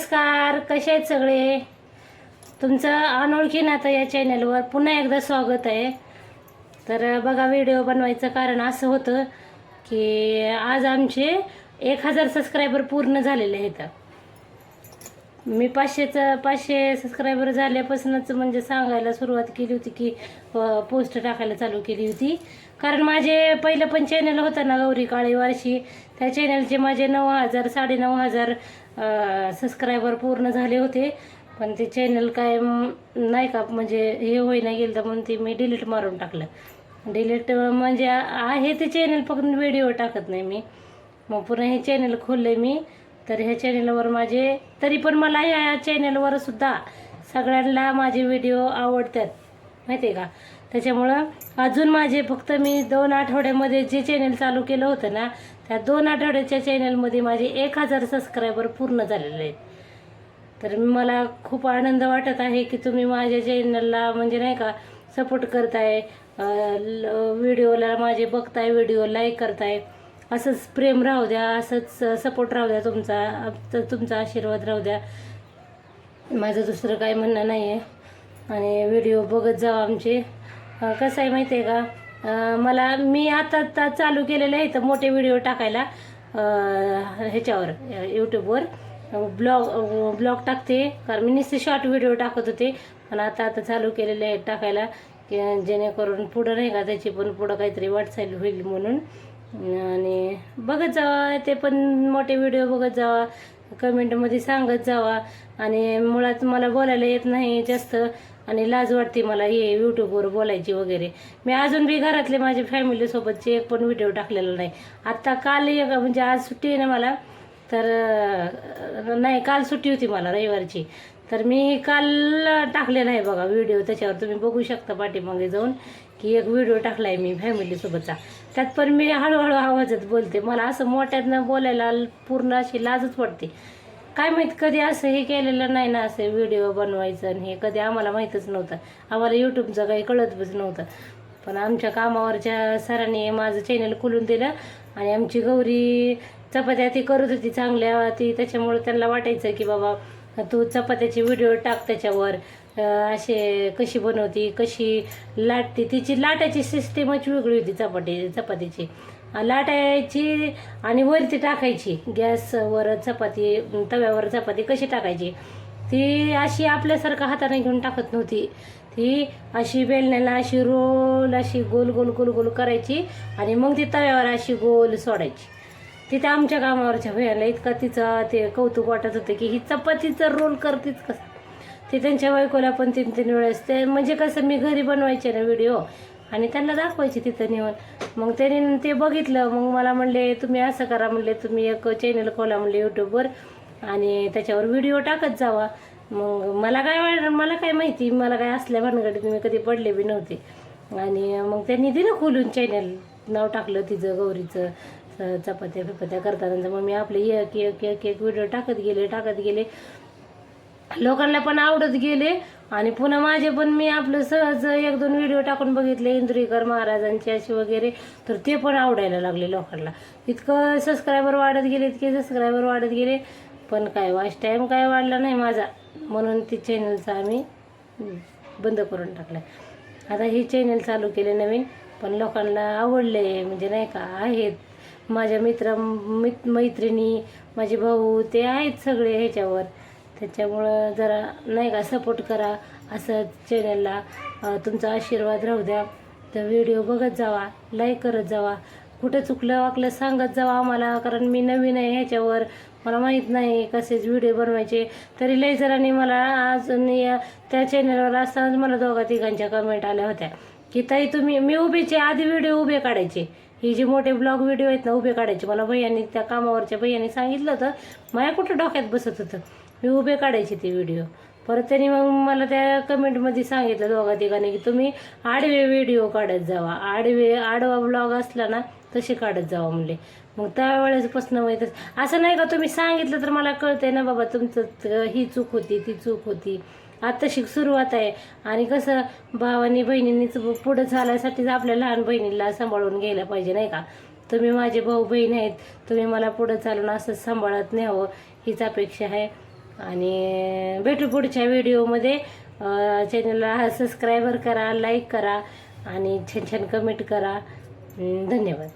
नमस्कार कसे आहेत सगळे? तुमचं अनोळखी नातं या चॅनलवर पुन्हा एकदा स्वागत आहे. तर बघा व्हिडिओ बनवायचं कारण असं होतं की आज आमचे एक हजार सबस्क्रायबर पूर्ण झालेले आहेत. मी पाचशेचं पाचशे सबस्क्रायबर झाल्यापासूनच म्हणजे सांगायला सुरुवात केली होती की पोस्ट टाकायला चालू केली होती. कारण माझे पहिलं पण चॅनल होतं ना गौरी काळे वारशी. त्या चॅनलचे माझे नऊ हजार साडेनऊ हजार सबस्क्रायबर पूर्ण झाले होते पण ते चॅनल काय नाही का म्हणजे हे होईना गेलं तर म्हणून ते मी डिलीट मारून टाकलं. डिलीट म्हणजे आहे ते चॅनल फक्त व्हिडिओ टाकत नाही मी. मग पुन्हा हे चॅनल खोलले मी. तर ह्या चॅनलवर माझे तरी पण मला या चॅनलवर सुद्धा सगळ्यांना माझे व्हिडिओ आवडतात. माहिती आहे का? त्याच्यामुळं अजून माझे फक्त मी दोन आठवड्यामध्ये जे चॅनल चालू केलं होतं ना ह्या दोन आठवड्याच्या चॅनलमध्ये माझे एक हजार सबस्क्रायबर पूर्ण झालेले आहेत. तर मला खूप आनंद वाटत आहे की तुम्ही माझ्या चॅनलला म्हणजे नाही का सपोर्ट करताय व्हिडिओला माझे बघताय व्हिडिओ लाईक करताय. असंच प्रेम राहू द्या असंच सपोर्ट राहू द्या तुमचा तर तुमचा आशीर्वाद राहू द्या. माझं दुसरं काही म्हणणं नाही आहे आणि व्हिडिओ बघत जाऊ आमचे. कसं आहे माहिती आहे का? मला मी आता आता चालू केलेलं आहे तर मोठे व्हिडिओ टाकायला ह्याच्यावर यूट्यूबवर ब्लॉग ब्लॉग टाकते कारण मी नुसते शॉर्ट व्हिडिओ टाकत होते पण आता आता चालू केलेले आहे टाकायला की जेणेकरून पुढं नाही का त्याची पण पुढं काहीतरी वाटचाल होईल म्हणून. आणि बघत जावा ते पण मोठे व्हिडिओ बघत जावा कमेंटमध्ये सांगत जावा. आणि मुळात मला बोलायला येत नाही जास्त आणि लाज वाटते मला हे यूट्यूबवर बोलायची वगैरे. मी अजून बी घरातले माझ्या फॅमिलीसोबतचे एक पण व्हिडिओ टाकलेला नाही. आत्ता काल एक म्हणजे आज सुट्टी आहे ना मला तर नाही काल सुट्टी होती मला रविवारची. तर मी काल टाकलेला आहे बघा व्हिडिओ त्याच्यावर तुम्ही बघू शकता पाठीमागे जाऊन. की एक व्हिडिओ टाकला आहे मी फॅमिलीसोबतचा त्यात पण मी हळूहळू आवाजात बोलते. मला असं मोठ्यातनं बोलायला पूर्ण अशी लाजच वाटते काय माहीत कधी असं हे केलेलं नाही ना असं व्हिडिओ बनवायचं आणि हे कधी आम्हाला माहीतच नव्हतं. आम्हाला यूट्यूबचं काही कळतच नव्हतं. पण आमच्या कामावरच्या सरांनी माझं चॅनल खोलून दिलं आणि आमची गौरी चपात्या ती करत होती चांगल्या. ती त्याच्यामुळे त्यांना वाटायचं की बाबा तू चपात्याचे व्हिडिओ टाक त्याच्यावर. असे कशी बनवती कशी लाटते तिची लाटायची सिस्टीमच वेगळी होती चपाटी चपातीची. लाटायची आणि वरती टाकायची. गॅसवर चपाती तव्यावर चपाती कशी टाकायची? ती अशी आपल्यासारखं हाताने घेऊन टाकत नव्हती. ती अशी बेलण्याला अशी रोल अशी गोल गोल गोल गोल करायची आणि मग ती तव्यावर अशी गोल सोडायची. तिथे आमच्या कामावरच्या भयाला इतका तिचा ते कौतुक वाटत होतं की ही चपातीचं रोल करतीच कसं ते त्यांच्या बायकोला पण तीन तीन वेळेस ते म्हणजे कसं मी घरी बनवायचे ना व्हिडिओ आणि त्यांना दाखवायची तिथं नेऊन. मग त्यांनी ते बघितलं. मग मला म्हणले तुम्ही असं करा म्हणले तुम्ही एक चॅनल खोला म्हणले यूट्यूबवर आणि त्याच्यावर व्हिडिओ टाकत जावा. मग मला काय वाट मला काय माहिती मला काय असल्या भानगडीत मी कधी पडले बी नव्हते. आणि मग त्यांनी दिलं खोलून चॅनल नाव टाकलं तिचं गौरीचं. चपात्या फिपात्या करताना मग मी आपले एक एक एक एक व्हिडिओ टाकत गेले टाकत गेले. लोकांना पण आवडत गेले. आणि पुन्हा माझे पण मी आपलं सहज एक दोन व्हिडिओ टाकून बघितले. इंद्रीकर महाराजांचे असे वगैरे. तर ते पण आवडायला लागले लोकांना. इतकं सबस्क्रायबर वाढत गेले इतके सबस्क्रायबर वाढत गेले. पण काय वॉच टाईम काय वाढला नाही माझा. म्हणून ती चॅनलचा आम्ही बंद करून टाकला आता ही चॅनल चालू केले नवीन. पण लोकांना आवडले म्हणजे नाही का आहेत. माझ्या मित्र मित मैत्रिणी माझे भाऊ ते आहेत सगळे ह्याच्यावर. त्याच्यामुळं जरा नाही का सपोर्ट करा असं चॅनलला तुमचा आशीर्वाद राहू द्या. तर व्हिडिओ बघत जावा लाईक करत जावा. कुठं चुकलं वाकलं सांगत जावा आम्हाला कारण मी नवीन आहे ह्याच्यावर. मला माहीत नाही कसेच व्हिडिओ बनवायचे. तरी लई जरांनी मला अजून या त्या चॅनलवर असतानाच मला दोघा तिघांच्या कमेंट आल्या होत्या. की ताई तुम्ही मी उभीचे आधी व्हिडिओ उभे काढायचे. ही जे मोठे ब्लॉग व्हिडिओ आहेत ना उभे काढायचे. मला भैयानी त्या कामावरच्या भैयानी सांगितलं होतं माझ्या कुठं डोक्यात बसत होतं? मी उभे काढायचे ते व्हिडिओ परत त्यांनी मग मला त्या कमेंटमध्ये सांगितलं दोघा तिघांनी की तुम्ही आडवे व्हिडिओ काढत जावा. आडवे आडवा ब्लॉग असला ना तसे काढत जावा म्हणले. मग त्यावेळेसपासून माहीतच असं नाही का तुम्ही सांगितलं तर मला कळतंय ना बाबा तुमचं ही चूक होती ती चूक होती. आता शिक सुरुवात आहे. आणि कसं भावानी बहिणींनीच पुढं चालायसाठीच आपल्या लहान बहिणीला सांभाळून घ्यायला पाहिजे नाही का? तुम्ही माझे भाऊ बहीण आहेत तुम्ही मला पुढं चालून असंच सांभाळत न्यावं हीच अपेक्षा आहे. आणि भेटू पुढच्या व्हिडिओमध्ये. चॅनलला सबस्क्रायबर करा लाईक करा आणि छान छान कमेंट करा. धन्यवाद.